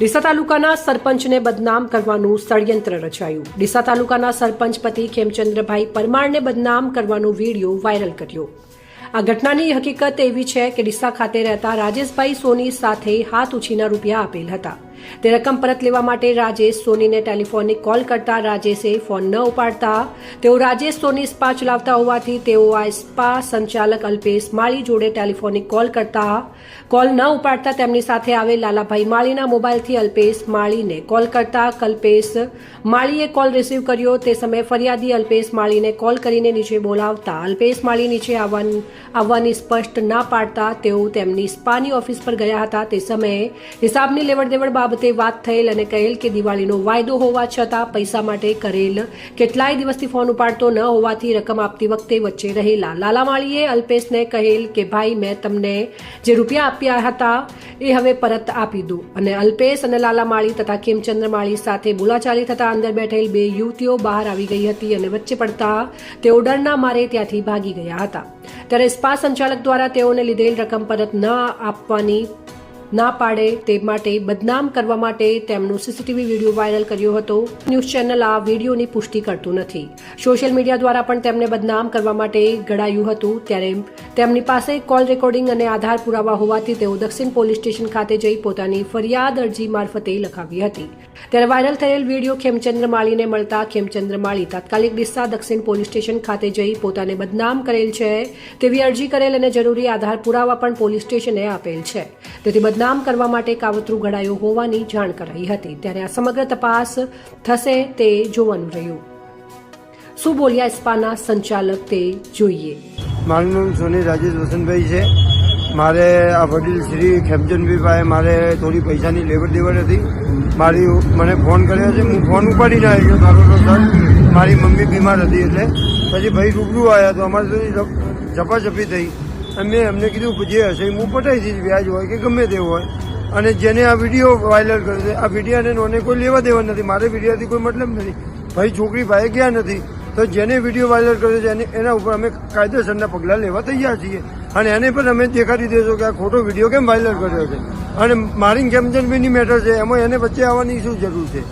ડીસા તાલુકાના સરપંચને બદનામ કરવાનું ષડયંત્ર રચાયું. ડીસા તાલુકાના સરપંચ પતિ ખેમચંદ્રભાઈ પરમારને બદનામ કરવાનો વીડિયો વાયરલ કર્યો. આ ઘટનાની હકીકત એવી છે કે ડીસા ખાતે રહેતા રાજેશભાઈ સોની સાથે હાથ ઉછીના રૂપિયા આપેલ હતા. તે રકમ પરત લેવા માટે રાજેશ સોનીને ટેલિફોનિક કોલ કરતા રાજેશે ફોન ન ઉપાડતા. તેઓ રાજેશ સોની સ્પા ચલાવતા હોવાથી તેઓ આ સ્પા સંચાલક અલ્પેશ માળી જોડે ટેલિફોનિક કોલ કરતા. કોલ ન ઉપાડતા તેમની સાથે આવેલ લાલાભાઈ માળીના મોબાઈલથી અલ્પેશ માળીને કોલ કરતા. કલ્પેશ માળીએ કોલ રિસીવ કર્યો. તે સમયે ફરિયાદી અલ્પેશ માળીને કોલ કરીને નીચે બોલાવતા. અલ્પેશ માળી નીચે આવવાન- આવવાની સ્પષ્ટ ના પાડતા તેઓ તેમની સ્પાની ઓફિસ પર ગયા હતા તે સમયે હિસાબની લેવડ દેવડ બાબતે વાત થયેલ અને કહેલ કે દિવાળીનો વાયદો હોવા છતાં પૈસા માટે કરેલ કેટલાય દિવસથી ફોન ઉપાડતો ન હોવાથી રકમ આપતી વખતે વચ્ચે રહેલા લાલામાળીએ અલ્પેશને કહેલ કે, ભાઈ, મેં તમને જે રૂપિયા આપ્યા હતા એ હવે પરત આપી દો. અને અલ્પેશ અને લાલામાળી તથા કેમચંદ્રમાળી સાથે બોલાચાલી થતા અંદર બેઠેલ બે યુવતીઓ બહાર આવી ગઈ હતી અને વચ્ચે પડતા તેઓ ડરના મારે ત્યાંથી ભાગી ગયા હતા. ત્યારે સ્પા સંચાલક દ્વારા તેઓને લીધેલ રકમ પરત ન આપવાની ના પાડે તે માટે બદનામ કરવા માટે તેમનો સીસીટીવી વીડિયો વાયરલ કર્યો હતો. ન્યૂઝ ચેનલ આ વિડીયોની પુષ્ટિ કરતું નથી. સોશિયલ મીડિયા દ્વારા પણ તેમને બદનામ કરવા માટે ગળાયું હતું. ત્યારે તેમની પાસે કોલ રેકોર્ડિંગ અને આધાર પુરાવા હોવાથી તેઓ દક્ષિણ પોલીસ સ્ટેશન ખાતે જઈ પોતાની ફરિયાદ અરજી મારફતે લખાવી હતી. ત્યારે વાયરલ થયેલ વીડિયો ખેમચંદ્ર માળીને મળતા ખેમચંદ્ર માળી તાત્કાલિક ડિસ્સા દક્ષિણ પોલીસ સ્ટેશન ખાતે જઈ પોતાને બદનામ કરેલ છે. તેવી અરજી કરેલ અને જરૂરી આધાર પુરાવા પણ પોલીસ સ્ટેશને આપેલ છે. તેથી બદનામ કરવા માટે કાવતરું ઘડાયું હોવાની જાણ કરાઈ હતી. ત્યારે આ સમગ્ર તપાસ થશે તે જોવાનું રહ્યું. શું બોલ્યા સ્પાના સંચાલક તે જોઈએ. મારું નામ સોની રાજેશ વસંતભાઈ છે. મારે આ વડીલ શ્રી ખેમચંદભાઈ પાસે મારે થોડી પૈસાની લેવડ દેવડ હતી. મારી મને ફોન કર્યો છે, હું ફોન ઉપાડીને આવ્યો મારો તો સર મારી મમ્મી બીમાર હતી એટલે. પછી ભાઈ રૂબરૂ આવ્યા તો અમારે તો ઝપાઝપી થઈ. અને મેં એમને કીધું જે હશે હું પટાઈ દઈશ, વ્યાજ હોય કે ગમે તે હોય. અને જેને આ વીડિયો વાયરલ કર્યો છે, આ વિડીયાને નોને કોઈ લેવા દેવા નથી. મારે વિડીયાથી કોઈ મતલબ નથી. ભાઈ છોકરી ભાઈ ગયા નથી. તો જેને વીડિયો વાયરલ કર્યો છે, એને ઉપર અમે કાયદેસરના પગલાં લેવા તૈયાર છીએ. અને એને પણ અમે દેખાડી દેશો કે આ ખોટો વીડિયો કેમ વાયરલ કર્યો છે. અને મારી કેમચંદભાઈની મેટર છે, એમાં એને વચ્ચે આવવાની શું જરૂર છે?